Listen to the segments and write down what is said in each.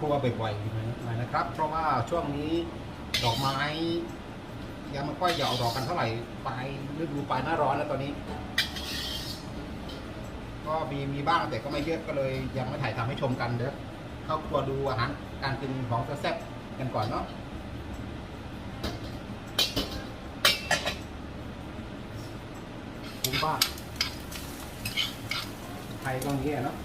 ครัวบ่อยๆหน่อยนะครับ เพราะว่าช่วงนี้ดอกไม้ยังไม่ค่อยจะออกดอกกันเท่าไหร่ปลายฤดูปลายหน้าร้อนแล้วตอนนี้ ก็มีมีบ้างแต่ก็ไม่เยอะก็เลยยังไม่ถ่ายทำให้ชมกันเด้อเข้าครัวดูอาหารการกินของแซ่บๆกันก่อนเนาะคุ้มบ้าไทยก็องเงี้ยเนาะ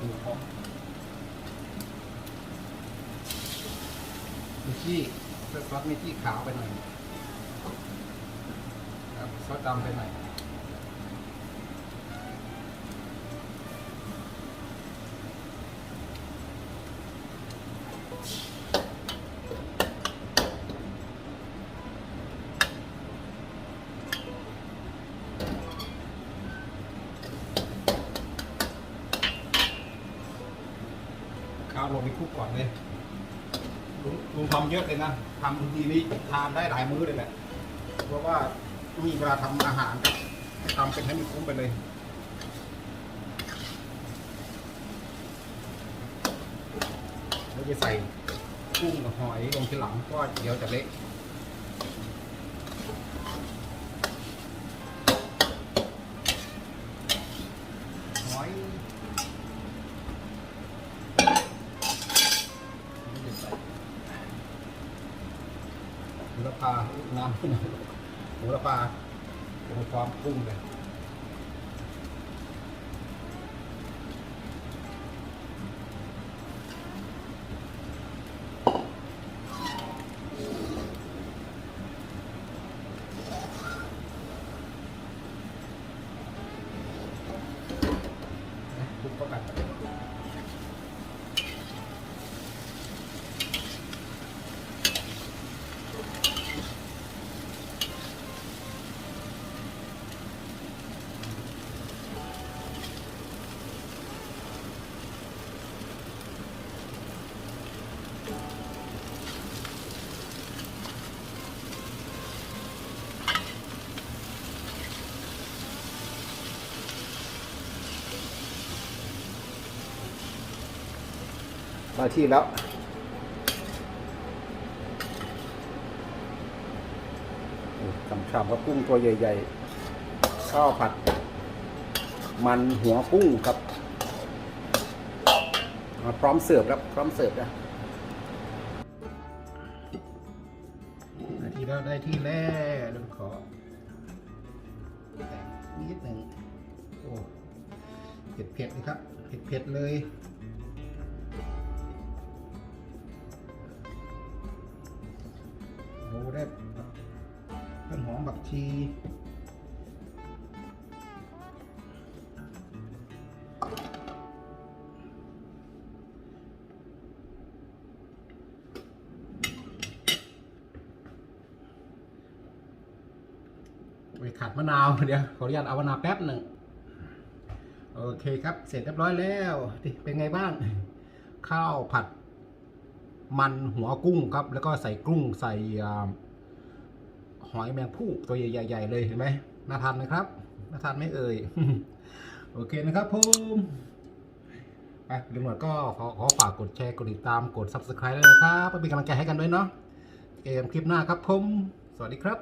ดูของมีที่เพื่อซอสมีที่ขาวไปหน่อยครับซอสดำไปหน่อย ข้าลงไปคลุกก่อนเลยลุงลุงทำเยอะเลยนะทำทีนี้ทานได้หลายมื้อเลยแหละ เพราะว่ามีเวลาทำอาหารทำเป็นให้มันคุ้มไปเลยเราจะใส่กุ้งกับหอยลงทีหลังก็เดี๋ยวจะเละหอยนี่จะใส่โหูระพาน้ำหนโหระพาโอ้โหความกุ้งเลยคลุกเข้ากั มาที่แล้วกำชามกับกุ้งตัวใหญ่ ๆ ข้าวผัด มันหัวกุ้งครับมาพร้อมเสิร์ฟแล้วพร้อมเสิร์ฟแล้วได้ที่แล้วได้ที่แล้วเดี๋ยวขอแต่งนิดหนึ่งโอ้เผ็ดเผ็ดๆเลยครับ เผ็ดเผ็ดเลย ได้ต้นหอมบักชีไปขัดมะนาวเดี๋ยวขออนุญาตเอามะนาวแป๊บหนึ่งโอเคครับ เสร็จเรียบร้อยแล้วเป็นไงบ้าง ข้าวผัดมันหัวกุ้งครับ แล้วก็ใส่กุ้งใส่ หอยแมงผู้ตัวใหญ่ๆเลยเห็นไหมน่าทานนะครับน่าทานไหม่เอ่ยโอเคนะครับผมไปลุงหนวดก็ขอขอฝากกดแชร์กดติดตามกด subscribe ด้วยนะครับเพื่อเป็นกำลังใจให้กันด้วยเนาะเกมคลิปหน้าครับผม สวัสดีครับ